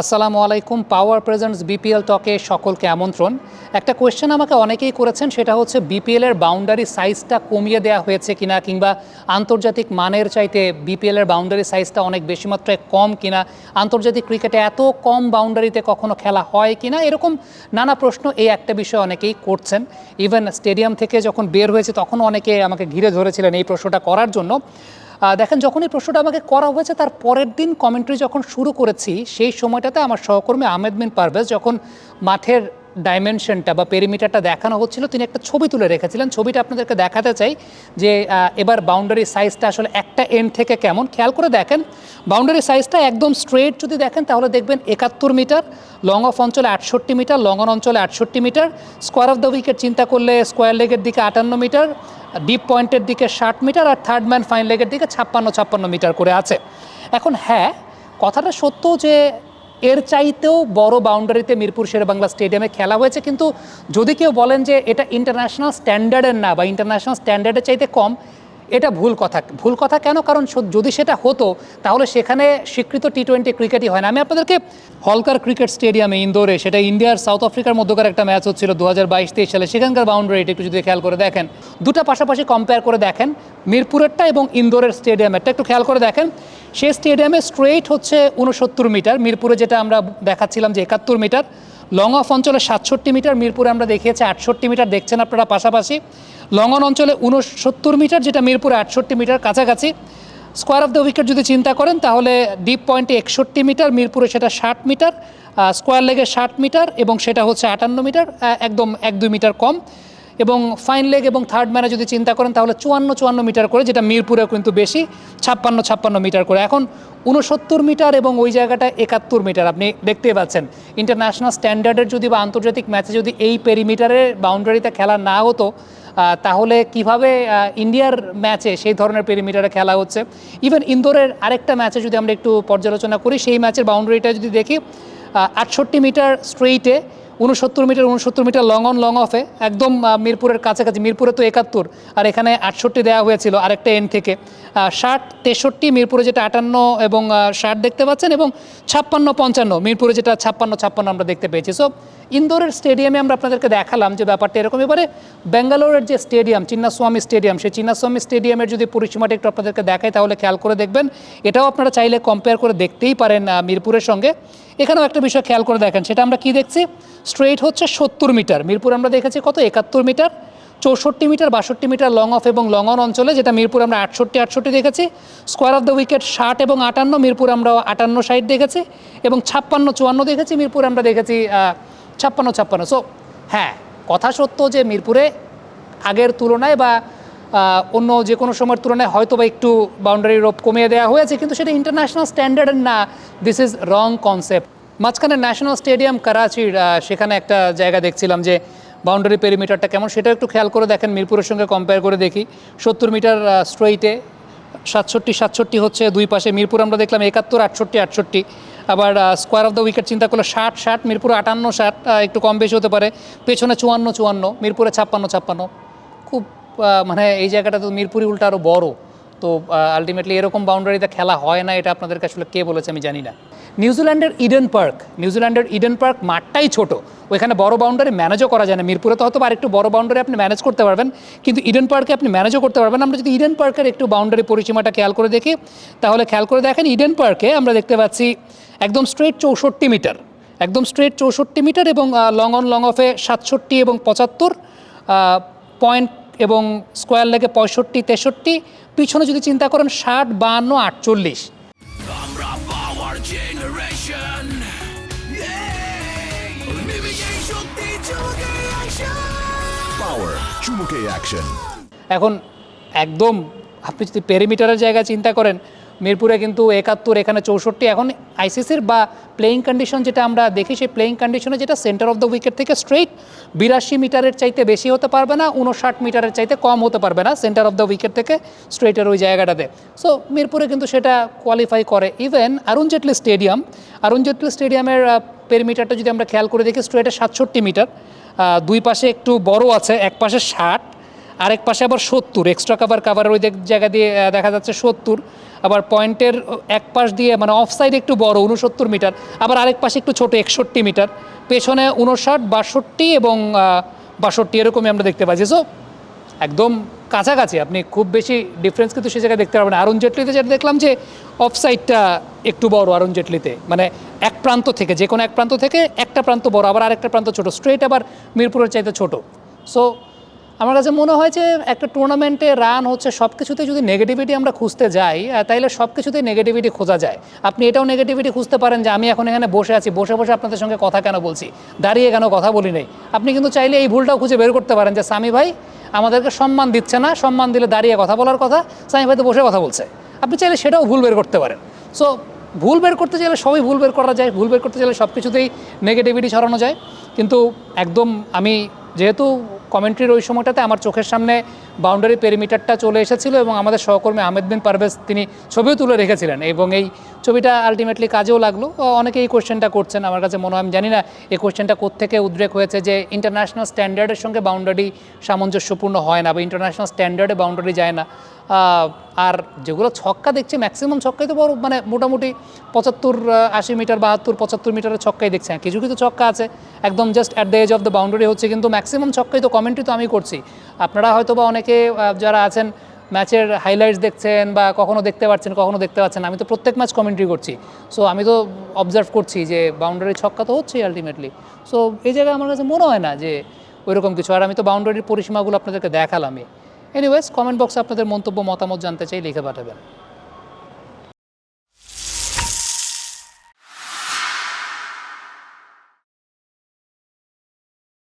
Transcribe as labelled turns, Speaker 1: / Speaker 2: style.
Speaker 1: আসসালামু আলাইকুম পাওয়ার presents BPL টকে সকলকে আমন্ত্রণ। একটা কোয়েশ্চেন আমাকে অনেকেই করেছেন, সেটা হচ্ছে বিপিএল এর বাউন্ডারি সাইজটা কমিয়ে দেওয়া হয়েছে কিনা, কিংবা আন্তর্জাতিক মানের চাইতে বিপিএল এর বাউন্ডারি সাইজটা অনেক বেশি মাত্রায় কম কিনা, আন্তর্জাতিক ক্রিকেটে এত কম বাউন্ডারিতে কখনো খেলা হয় কিনা, এরকম নানা প্রশ্ন এই একটা বিষয় অনেকেই করছেন। ইভেন স্টেডিয়াম থেকে যখন বের হয়েছে, তখন অনেকে আমাকে ঘিরে ধরেছিলেন এই প্রশ্নটা করার জন্য। দেখেন যখন এই প্রশ্নটা আমাকে করা হয়েছে, তার পরের দিন কমেন্ট্রি যখন শুরু করেছি, সেই সময়টাতে আমার সহকর্মী আহমেদ মিন পারভেজ যখন মাঠের ডাইমেনশনটা বা পেরিমিটারটা দেখানো হচ্ছিল, তিনি একটা ছবি তুলে রেখেছিলেন। ছবিটা আপনাদেরকে দেখাতে চাই যে এবার বাউন্ডারি সাইজটা আসলে একটা এন্ড থেকে কেমন। খেয়াল করে দেখেন বাউন্ডারি সাইজটা একদম স্ট্রেট যদি দেখেন, তাহলে দেখবেন একাত্তর মিটার লং অফ অঞ্চলে আটষট্টি মিটার লং অন অঞ্চলে আটষট্টি metre square off the wicket চিন্তা করলে স্কোয়ার লেগের দিকে আটান্ন মিটার ডিপ পয়েন্টের দিকে ষাট মিটার আর থার্ড ম্যান ফাইন লেগের দিকে ছাপ্পান্ন ছাপ্পান্ন মিটার করে আছে। এখন হ্যাঁ কথাটা সত্য যে এর চাইতেও বড় বাউন্ডারিতে মিরপুর শেরেবাংলা স্টেডিয়ামে খেলা হয়েছে। কিন্তু যদি কেউ বলেন যে এটা ইন্টারন্যাশনাল স্ট্যান্ডার্ডের না বা ইন্টারন্যাশনাল স্ট্যান্ডার্ডের চাইতে কম এটা ভুল কথা। ভুল কথা কেন? কারণ যদি সেটা হতো, তাহলে সেখানে স্বীকৃত টি টোয়েন্টি ক্রিকেটই হয় না। আমি আপনাদেরকে হলকার ক্রিকেট স্টেডিয়ামে ইন্দোরে সেটা ইন্ডিয়ার সাউথ আফ্রিকার মধ্যকার একটা ম্যাচ হচ্ছিল দু হাজার বাইশ তেইশ সালে। সেখানকার বাউন্ডারি একটু যদি খেয়াল করে দেখেন। দুটা পাশাপাশি কম্পেয়ার করে দেখেন, মিরপুরেরটা এবং ইন্দোরের স্টেডিয়ামেরটা একটু খেয়াল করে দেখেন। সেই স্টেডিয়ামে স্ট্রেইট হচ্ছে উনসত্তর মিটার মিরপুরে যেটা আমরা দেখাচ্ছিলাম যে একাত্তর মিটার লং অফ অঞ্চলে সাতষট্টি মিটার, মিরপুরে আমরা দেখিয়েছি আটষট্টি মিটার, দেখছেন আপনারা পাশাপাশি। লং অন অঞ্চলে উনসত্তর মিটার, যেটা মিরপুরে আটষট্টি মিটার কাছাকাছি। স্কোয়ার অফ দ্য উইকেট যদি চিন্তা করেন, তাহলে ডিপ পয়েন্টে একষট্টি মিটার, মিরপুরে সেটা ষাট মিটার স্কোয়ার লেগে ষাট মিটার এবং সেটা হচ্ছে আটান্ন মিটার একদম এক দুই মিটার কম। এবং ফাইন লেগ এবং থার্ড ম্যানে যদি চিন্তা করেন, তাহলে চুয়ান্ন চুয়ান্ন মিটার করে, যেটা মিরপুরে কিন্তু বেশি, ছাপ্পান্ন ছাপ্পান্ন মিটার করে। এখন উনসত্তর মিটার এবং ওই জায়গাটা একাত্তর মিটার, আপনি দেখতেই পাচ্ছেন। ইন্টারন্যাশনাল স্ট্যান্ডার্ডের যদি বা আন্তর্জাতিক ম্যাচে যদি এই পেরিমিটারের বাউন্ডারিতে খেলা না হতো তাহলে কীভাবে ইন্ডিয়ার ম্যাচে সেই ধরনের পেরিমিটারে খেলা হচ্ছে? ইভেন ইন্দোরের আরেকটা ম্যাচে যদি আমরা একটু পর্যালোচনা করি, সেই ম্যাচের বাউন্ডারিটা যদি দেখি আটষট্টি মিটার স্ট্রেইটে উনসত্তর মিটার উনসত্তর মিটার লং অন লং অফে একদম মিরপুরের কাছাকাছি, মিরপুরে তো একাত্তর। আর এখানে আটষট্টি দেওয়া হয়েছিল আরেকটা এন থেকে ষাট, তেষট্টি, মিরপুরে যেটা আটান্ন এবং ষাট দেখতে পাচ্ছেন এবং ছাপ্পান্ন, পঞ্চান্ন, মিরপুরে যেটা ছাপ্পান্ন ছাপ্পান্ন আমরা দেখতে পেয়েছি। সো ইন্দোরের স্টেডিয়ামে আমরা আপনাদেরকে দেখালাম যে ব্যাপারটা এরকম। এবারে ব্যাঙ্গালোরের যে স্টেডিয়াম, চিন্নাস্বামী স্টেডিয়াম, সেই চিন্নাস্বামী স্টেডিয়ামের যদি পরিসীমাটা একটু আপনাদেরকে দেখাই তাহলে খেয়াল করে দেখবেন। এটাও আপনারা চাইলে কম্পেয়ার করে দেখতেই পারেন মিরপুরের সঙ্গে। এখানেও একটা বিষয় খেয়াল করে দেখেন, সেটা আমরা কি দেখছি? স্ট্রেইট হচ্ছে সত্তর মিটার। মিরপুর আমরা দেখেছি কত? একাত্তর মিটার, চৌষট্টি মিটার, বাষট্টি মিটার লং অফ এবং লং অন অঞ্চলে, যেটা মিরপুর আমরা আটষট্টি আটষট্টি দেখেছি। স্কোয়ার অফ দ্য উইকেট ষাট এবং আটান্ন, মিরপুর আমরা আটান্ন সাইড দেখেছি। এবং ছাপ্পান্ন, চুয়ান্ন দেখেছি, মিরপুর আমরা দেখেছি ছাপ্পান্ন ছাপ্পান্ন। সো হ্যাঁ কথা সত্য যে মিরপুরে আগের তুলনায় বা অন্য যে কোনো সময়ের তুলনায় হয়তো বা একটু বাউন্ডারি রোপ কমিয়ে দেওয়া হয়েছে, কিন্তু সেটা ইন্টারন্যাশনাল স্ট্যান্ডার্ড না। দিস ইজ রং কনসেপ্ট মাঝখানে ন্যাশনাল স্টেডিয়াম করাচির সেখানে একটা জায়গা দেখছিলাম যে বাউন্ডারি পেরিমিটারটা কেমন, সেটা একটু খেয়াল করে দেখেন, মিরপুরের সঙ্গে কম্পেয়ার করে দেখি। সত্তর মিটার স্ট্রেইটে সাতষট্টি সাতষট্টি হচ্ছে দুই পাশে। মিরপুর আমরা দেখলাম একাত্তর, আটষট্টি আটষট্টি। আবার স্কোয়ার অফ দ্য উইকেট চিন্তা করলে ষাট ষাট, মিরপুর আটান্ন, ষাট একটু কম বেশি হতে পারে। পেছনে চুয়ান্ন চুয়ান্ন, মিরপুরে ছাপ্পান্ন ছাপ্পান্ন। খুব মানে এই জায়গাটা তো মিরপুরি উল্টা আরও বড়। তো আলটিমেটলি এরকম বাউন্ডারিতে খেলা হয় না, এটা আপনাদেরকে আসলে কে বলেছে আমি জানি না। নিউজিল্যান্ডের ইডেন পার্ক। নিউজিল্যান্ডের ইডেন পার্ক মাঠটাই ছোট। ওইখানে বড় বাউন্ডারি ম্যানেজও করা যায় না। মিরপুরে তো হয়তো বা আরেকটু বড় বাউন্ডারি আপনি ম্যানেজ করতে পারবেন। কিন্তু ইডেন পার্কে আপনি ম্যানেজও করতে পারবেন। আমরা যদি ইডেন পার্কের একটু বাউন্ডারি পরিসীমাটা খেয়াল করে দেখি, তাহলে খেয়াল করে দেখেন ইডেন পার্কে আমরা দেখতে পাচ্ছি একদম স্ট্রেট চৌষট্টি মিটার একদম স্ট্রেট চৌষট্টি মিটার এবং লং অন লং অফে সাতষট্টি এবং পঁচাত্তর পয়েন্ট এবং স্কোয়ার লেগে পঁয়ষট্টি, তেষট্টি। পিছনে যদি চিন্তা করেন, ষাট, বাহান্ন, আটচল্লিশ।
Speaker 2: Power. চুমুকে অ্যাকশন
Speaker 1: এখন একদম আপনি যদি পেরিমিটারের জায়গায় চিন্তা করেন, মিরপুরে কিন্তু একাত্তর, এখানে চৌষট্টি, এখন আইসিসির বা প্লেইং কন্ডিশন যেটা আমরা দেখি, সেই প্লেইং কন্ডিশনে যেটা সেন্টার অফ দ্য উইকেট থেকে স্ট্রেইট বিরাশি মিটারের চাইতে বেশি হতে পারবে না উনষাট মিটারের চাইতে কম হতে পারবে না সেন্টার অফ দ্য উইকেট থেকে স্ট্রেইটের ওই জায়গাটাতে। সো মিরপুরে কিন্তু সেটা কোয়ালিফাই করে। ইভেন অরুণ জেটলি স্টেডিয়াম অরুণ জেটলি স্টেডিয়ামের পেরিমিটারটা যদি আমরা খেয়াল করে দেখি স্ট্রেটে সাতষট্টি মিটার। দুই পাশে একটু বড় আছে, এক পাশে ষাট, আরেক পাশে আবার সত্তর। এক্সট্রা কাভার কাভার ওই জায়গা দিয়ে দেখা যাচ্ছে সত্তর। আবার পয়েন্টের এক পাশ দিয়ে মানে অফ সাইড একটু বড় উনসত্তর মিটার আবার আরেক পাশে একটু ছোট, একষট্টি মিটার পেছনে উনষাট বাষট্টি এবং বাষট্টি, এরকমই আমরা দেখতে পাচ্ছি। সো একদম কাছাকাছি, আপনি খুব বেশি ডিফারেন্স কিন্তু সে জায়গায় দেখতে পারবেন। অরুণ জেটলিতে যেটা দেখলাম যে অফ সাইডটা একটু বড় অরুণ জেটলিতে। মানে এক প্রান্ত থেকে, যে কোনো এক প্রান্ত থেকে একটা প্রান্ত বড়, আবার আরেকটা প্রান্ত ছোট স্ট্রেট আবার মিরপুরের চাইতে ছোট। সো আমার কাছে মনে হয় যে, একটা টুর্নামেন্টে রান হচ্ছে সব কিছুতে যদি নেগেটিভিটি আমরা খুঁজতে যাই তাইলে সব কিছুতেই নেগেটিভিটি খোঁজা যায়। আপনি এটাও নেগেটিভিটি খুঁজতে পারেন যে, আমি এখন এখানে বসে আছি, বসে বসে আপনাদের সঙ্গে কথা কেন বলছি? দাঁড়িয়ে কেন কথা বলি নেই? আপনি কিন্তু চাইলে এই ভুলটাও খুঁজে বের করতে পারেন যে, সামি ভাই আমাদেরকে সম্মান দিচ্ছে না, সম্মান দিলে দাঁড়িয়ে কথা বলার কথা সামি ভাইতে বসে কথা বলছে। আপনি চাইলে সেটাও ভুল বের করতে পারেন। সো ভুল বের করতে চাইলে সবই ভুল বের করা যায়, ভুল বের করতে চাইলে সব কিছুতেই নেগেটিভিটি ছড়ানো যায়। কিন্তু একদম আমি যেহেতু কমেন্ট্রির ওই সময়টাতে আমার চোখের সামনে বাউন্ডারি পেরিমিটারটা চলে এসেছিল এবং আমাদের সহকর্মী আহমেদ বিন পারভেজ তিনি ছবিও তুলে রেখেছিলেন এবং এই ছবিটা আলটিমেটলি কাজেও লাগল। অনেকে এই কোয়েশ্চেনটা করছেন আমার কাছে মনে হয় আমি জানি না এই কোয়েশ্চেনটা কোত্থেকে উদ্রেক হয়েছে যে ইন্টারন্যাশনাল স্ট্যান্ডার্ডের সঙ্গে বাউন্ডারি সামঞ্জস্যপূর্ণ হয় না বা ইন্টারন্যাশনাল স্ট্যান্ডার্ডে বাউন্ডারি যায় না। আর যেগুলো ছক্কা দেখছি ম্যাক্সিমাম ছক্কাই তো বড় মানে মোটামুটি পঁচাত্তর আশি মিটার বাহাত্তর পঁচাত্তর মিটারের ছক্কাই দেখছি। হ্যাঁ, কিছু কিছু ছক্কা আছে একদম just at the edge of the boundary হচ্ছে কিন্তু ম্যাক্সিমাম ছক্কাই তো কমেন্ট্রি তো আমি করছি। আপনারা হয়তো বা অনেকে আহ, যারা আছেন ম্যাচের হাইলাইটস দেখছেন বা কখনো দেখতে পাচ্ছেন কখনো দেখতে পাচ্ছেন আমি তো প্রত্যেক ম্যাচ কমেন্ট্রি করছি। সো আমি তো অবজার্ভ করছি যে বাউন্ডারি ছক্কা তো হচ্ছেই আলটিমেটলি সো এই জায়গায় আমার কাছে মনে হয় না যে ওইরকম কিছু। আর আমি তো বাউন্ডারির পরিসীমাগুলো আপনাদেরকে দেখালামই। এনিওয়েজ কমেন্ট বক্সে আপনাদের মন্তব্য মতামত জানতে চাই লিখে পাঠাবেন।